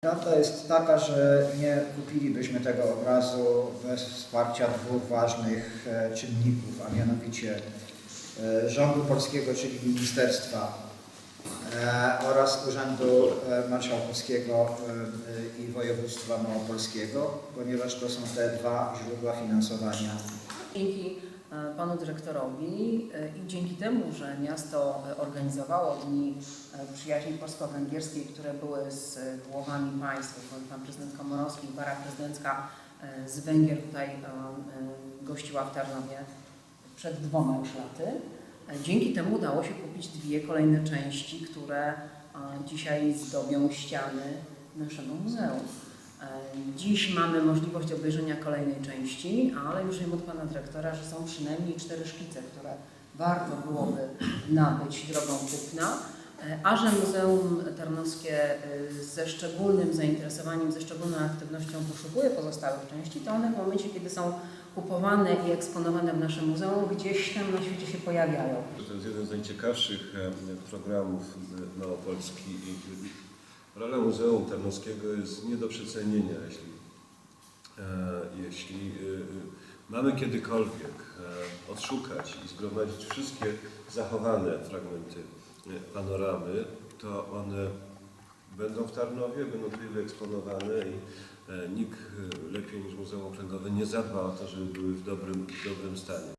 Prawda jest taka, że nie kupilibyśmy tego obrazu bez wsparcia dwóch ważnych e, czynników, a mianowicie e, rządu polskiego, czyli ministerstwa e, oraz Urzędu Marszałkowskiego i Województwa Małopolskiego, ponieważ to są te dwa źródła finansowania. Dzięki panu dyrektorowi e, i dzięki temu, że miasto e, organizowało Dni e, Przyjaźni Polsko-Węgierskiej, które były z e, głowami państw, pan prezydent Komorowski i para prezydencka e, z Węgier tutaj e, e, gościła w Tarnowie przed dwoma już laty. E, Dzięki temu udało się kupić dwie kolejne części, które e, dzisiaj zdobią ściany naszego muzeum. Dziś mamy możliwość obejrzenia kolejnej części, ale już wiem od Pana Dyrektora, że są przynajmniej cztery szkice, które warto byłoby nabyć drogą kupna, E, a że Muzeum Tarnowskie e, ze szczególnym zainteresowaniem, ze szczególną aktywnością poszukuje pozostałych części, to one w momencie, kiedy są kupowane i eksponowane w naszym muzeum, gdzieś tam na świecie się pojawiają. To jest jeden z najciekawszych programów e, Małopolski rola Muzeum Tarnowskiego jest nie do przecenienia, jeśli, e, jeśli e, mamy kiedykolwiek e, odszukać i zgromadzić wszystkie zachowane fragmenty e, panoramy, to one będą w Tarnowie, będą tutaj wyeksponowane i e, nikt e, lepiej niż Muzeum Okręgowe nie zadba o to, żeby były w dobrym, w dobrym stanie.